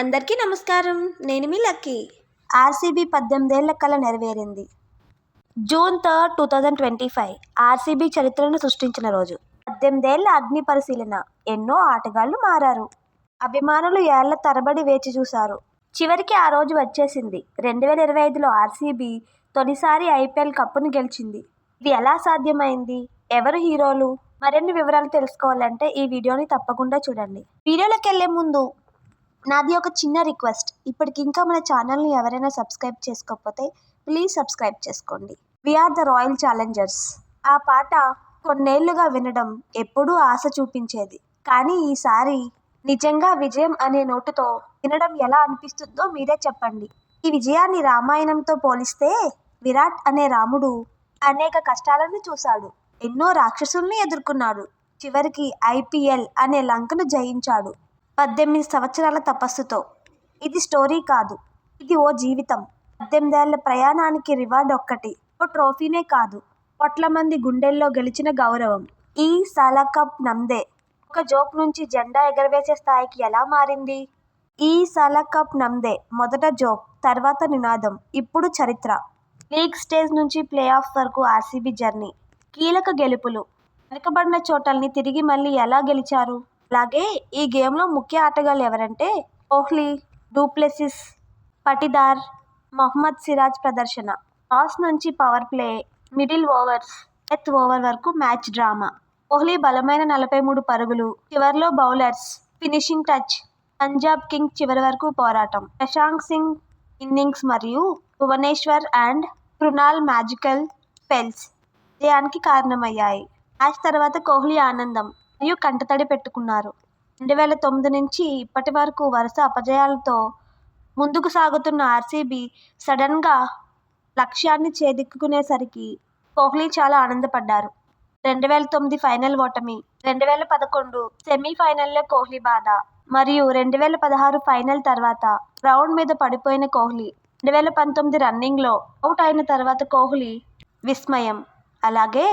అందరికీ నమస్కారం. నేను మీ లక్కీ. ఆర్సీబీ పద్దెనిమిదేళ్ళ కళ నెరవేరింది. June third two thousand twenty five RCB చరిత్రను సృష్టించిన రోజు. పద్దెనిమిదేళ్ళ అగ్ని పరిశీలన ఎన్నో ఆటగాళ్ళు మారారు. అభిమానులు ఏళ్ళ తరబడి వేచి చూశారు. చివరికి ఆ రోజు వచ్చేసింది. రెండు వేల ఇరవై ఐదులో ఆర్సీబీ తొలిసారి ఐపీఎల్ కప్పును గెలిచింది. ఇది ఎలా సాధ్యమైంది? ఎవరు హీరోలు? మరిన్ని వివరాలు తెలుసుకోవాలంటే ఈ వీడియోని తప్పకుండా చూడండి. వీడియోలోకి వెళ్ళే ముందు నాది ఒక చిన్న రిక్వెస్ట్. ఇప్పటికి ఇంకా మన ఛానల్ని ఎవరైనా సబ్స్క్రైబ్ చేసుకోకపోతే ప్లీజ్ సబ్స్క్రైబ్ చేసుకోండి. We are the Royal Challengers ఆ పాట కొన్నేళ్ళుగా వినడం ఎప్పుడూ ఆశ చూపించేది. కానీ ఈసారి నిజంగా విజయం అనే నోటుతో వినడం ఎలా అనిపిస్తుందో మీరే చెప్పండి. ఈ విజయాన్ని రామాయణంతో పోలిస్తే విరాట్ అనే రాముడు అనేక కష్టాలను చూశాడు. ఎన్నో రాక్షసుల్ని ఎదుర్కొన్నాడు. చివరికి ఐపీఎల్ అనే లంకను జయించాడు. పద్దెనిమిది సంవత్సరాల తపస్సుతో. ఇది స్టోరీ కాదు. ఇది ఓ జీవితం. పద్దెనిమిదేళ్ళ ప్రయాణానికి రివార్డ్ ఒక్కటి. ఓ ట్రోఫీనే కాదు. కోట్ల మంది గుండెల్లో గెలిచిన గౌరవం. ఈ సాలా కప్ నమ్దే ఒక జోక్ నుంచి జెండా ఎగరవేసే స్థాయికి ఎలా మారింది? ఈ సాలా కప్ నమ్దే మొదట జోక్ తర్వాత నినాదం ఇప్పుడు చరిత్ర. లీగ్ స్టేజ్ నుంచి ప్లే ఆఫ్ వరకు ఆర్సీబీ జర్నీ. కీలక గెలుపులు. వెనుకబడిన చోటల్ని తిరిగి మళ్ళీ ఎలా గెలిచారు? అలాగే ఈ గేమ్లో ముఖ్య ఆటగాళ్ళు ఎవరంటే కోహ్లీ డూప్లెసిస్ పటిదార్ మొహమ్మద్ సిరాజ్ ప్రదర్శన. టాస్ నుంచి power play middle overs death over వరకు మ్యాచ్ డ్రామా. కోహ్లీ బలమైన నలభై మూడు పరుగులు చివరిలో bowlers finishing touch Punjab king చివరి వరకు పోరాటం. ప్రశాంత్ సింగ్ ఇన్నింగ్స్ మరియు Bhuvneshwar and Krunal magical spells విజయానికి కారణమయ్యాయి. మ్యాచ్ తర్వాత కోహ్లీ ఆనందం. మరియు కంటతడి పెట్టుకున్నారు. రెండు వేల తొమ్మిది నుంచి ఇప్పటి వరకు వరుస అపజయాలతో ముందుకు సాగుతున్న ఆర్సీబీ సడన్గా లక్ష్యాన్ని చేదిక్కునేసరికి కోహ్లీ చాలా ఆనందపడ్డారు. రెండు వేల తొమ్మిది ఫైనల్ ఓటమి రెండు వేల పదకొండు సెమీఫైనల్లో కోహ్లీ బాధ మరియు రెండు వేల పదహారు ఫైనల్ తర్వాత గ్రౌండ్ మీద పడిపోయిన కోహ్లీ రెండు వేల పంతొమ్మిది రన్నింగ్లో అవుట్ అయిన తర్వాత కోహ్లీ విస్మయం. అలాగే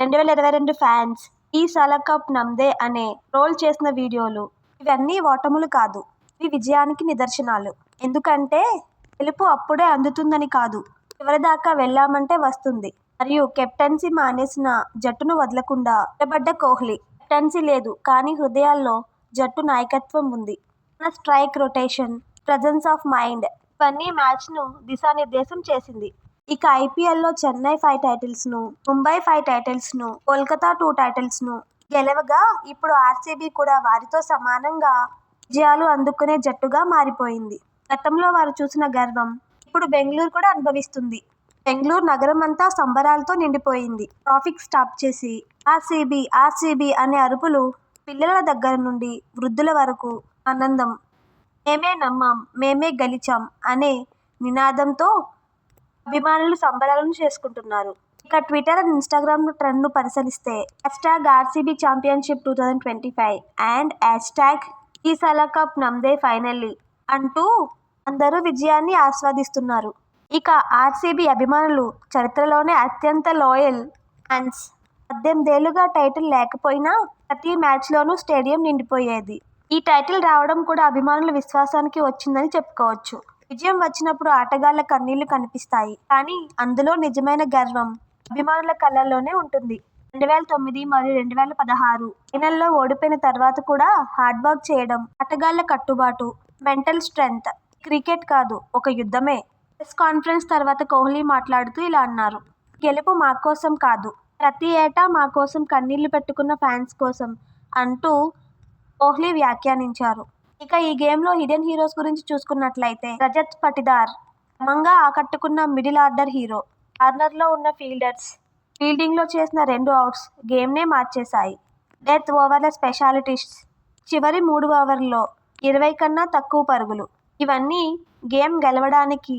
రెండు వేల ఇరవై రెండు ఫ్యాన్స్ ఈ సాలా కప్ నమ్దే అనే రోల్ చేసిన వీడియోలు ఇవన్నీ ఓటములు కాదు ఇవి విజయానికి నిదర్శనాలు. ఎందుకంటే గెలుపు అప్పుడే అందుతుందని కాదు చివరిదాకా వెళ్ళామంటే వస్తుంది. మరియు కెప్టెన్సీ మానేసిన జట్టును వదలకుండా నిలబడ్డ కోహ్లీ కెప్టెన్సీ లేదు కానీ హృదయాల్లో జట్టు నాయకత్వం ఉంది. తన strike rotation presence of mind ఇవన్నీ మ్యాచ్ను దిశానిర్దేశం చేసింది. ఇక ఐపీఎల్లో చెన్నై ఫైవ్ టైటిల్స్ను ముంబై ఫైవ్ టైటిల్స్ను కోల్కతా టూ టైటిల్స్ను గెలవగా ఇప్పుడు ఆర్సీబీ కూడా వారితో సమానంగా విజయాలు అందుకునే జట్టుగా మారిపోయింది. గతంలో వారు చూసిన గర్వం ఇప్పుడు బెంగళూరు కూడా అనుభవిస్తుంది. బెంగళూరు నగరం అంతా సంబరాలతో నిండిపోయింది. ట్రాఫిక్ స్టాప్ చేసి ఆర్సీబీ ఆర్సీబీ అనే అరుపులు పిల్లల దగ్గర నుండి వృద్ధుల వరకు ఆనందం. మేమే నమ్మాం మేమే గెలిచాం అనే నినాదంతో అభిమానులు సంబరాలను చేసుకుంటున్నారు. ఇక ట్విట్టర్ అండ్ ఇన్స్టాగ్రామ్ ట్రెండ్ను పరిశీలిస్తే hashtag RCB championship two thousand twenty five and hashtag ఈ సలా కప్ నమ్దే ఫైనల్లీ అంటూ అందరూ విజయాన్ని ఆస్వాదిస్తున్నారు. ఇక ఆర్సీబీ అభిమానులు చరిత్రలోనే అత్యంత లోయల్ ఫ్యాన్స్ పద్దెనిమిదేళ్ళుగా టైటిల్ లేకపోయినా ప్రతి మ్యాచ్లోనూ స్టేడియం నిండిపోయేది. ఈ టైటిల్ రావడం కూడా అభిమానుల విశ్వాసానికి వచ్చిందని చెప్పుకోవచ్చు. విజయం వచ్చినప్పుడు ఆటగాళ్ళ కన్నీళ్ళు కనిపిస్తాయి. కానీ అందులో నిజమైన గర్వం అభిమానుల కళ్ళల్లోనే ఉంటుంది. రెండు వేల తొమ్మిది మరియు రెండు వేల పదహారు ఫైనల్లో ఓడిపోయిన తర్వాత కూడా హార్డ్ వర్క్ చేయడం ఆటగాళ్ళ కట్టుబాటు మెంటల్ స్ట్రెంగ్త్ క్రికెట్ కాదు ఒక యుద్ధమే. ప్రెస్ కాన్ఫరెన్స్ తర్వాత కోహ్లీ మాట్లాడుతూ ఇలా అన్నారు. గెలుపు మా కోసం కాదు ప్రతి ఏటా మా కోసం కన్నీళ్ళు పెట్టుకున్న ఫ్యాన్స్ కోసం అంటూ కోహ్లీ వ్యాఖ్యానించారు. ఇక ఈ గేమ్లో హిడెన్ హీరోస్ గురించి చూసుకున్నట్లయితే రజత్ పటిదార్ క్రమంగా ఆకట్టుకున్న మిడిల్ ఆర్డర్ హీరో కార్నర్లో ఉన్న ఫీల్డర్స్ ఫీల్డింగ్లో చేసిన రెండు అవుట్స్ గేమ్నే మార్చేశాయి. డెత్ ఓవర్ల స్పెషాలిటీస్ చివరి మూడు ఓవర్లలో ఇరవై కన్నా తక్కువ పరుగులు ఇవన్నీ గేమ్ గెలవడానికి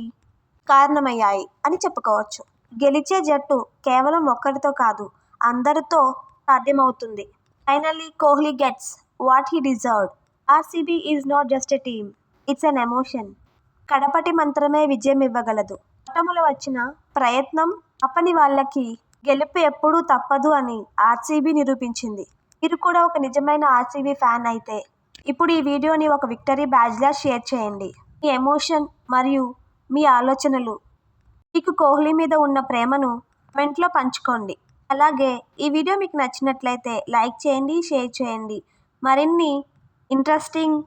కారణమయ్యాయి అని చెప్పుకోవచ్చు. గెలిచే జట్టు కేవలం ఒక్కరితో కాదు అందరితో సాధ్యమవుతుంది. Finally Kohli gets what he deserved. RCB is not just a team it's an emotion. కడపటి మంత్రమే విజయం ఇవ్వగలదు. పట్టములో వచ్చిన ప్రయత్నం అప్పని వాళ్ళకి గెలుపు ఎప్పుడూ తప్పదు అని ఆర్సీబీ నిరూపించింది. మీరు కూడా ఒక నిజమైన ఆర్సీబీ ఫ్యాన్ అయితే ఇప్పుడు ఈ వీడియోని ఒక విక్టరీ బ్యాజ్లా షేర్ చేయండి. మీ ఎమోషన్ మరియు మీ ఆలోచనలు మీకు కోహ్లీ మీద ఉన్న ప్రేమను కమెంట్లో పంచుకోండి. అలాగే ఈ వీడియో మీకు నచ్చినట్లయితే లైక్ చేయండి షేర్ చేయండి. మరిన్ని ఇంట్రెస్టింగ్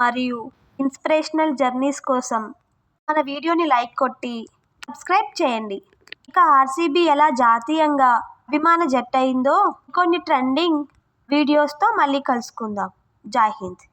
మరియు ఇన్స్పిరేషనల్ జర్నీస్ కోసం మన వీడియోని లైక్ కొట్టి సబ్స్క్రైబ్ చేయండి. ఇక ఆర్సీబీ ఎలా జాతీయంగా అభిమాన జట్టు అయిందో కొన్ని ట్రెండింగ్ వీడియోస్తో మళ్ళీ కలుసుకుందాం. జై హింద్.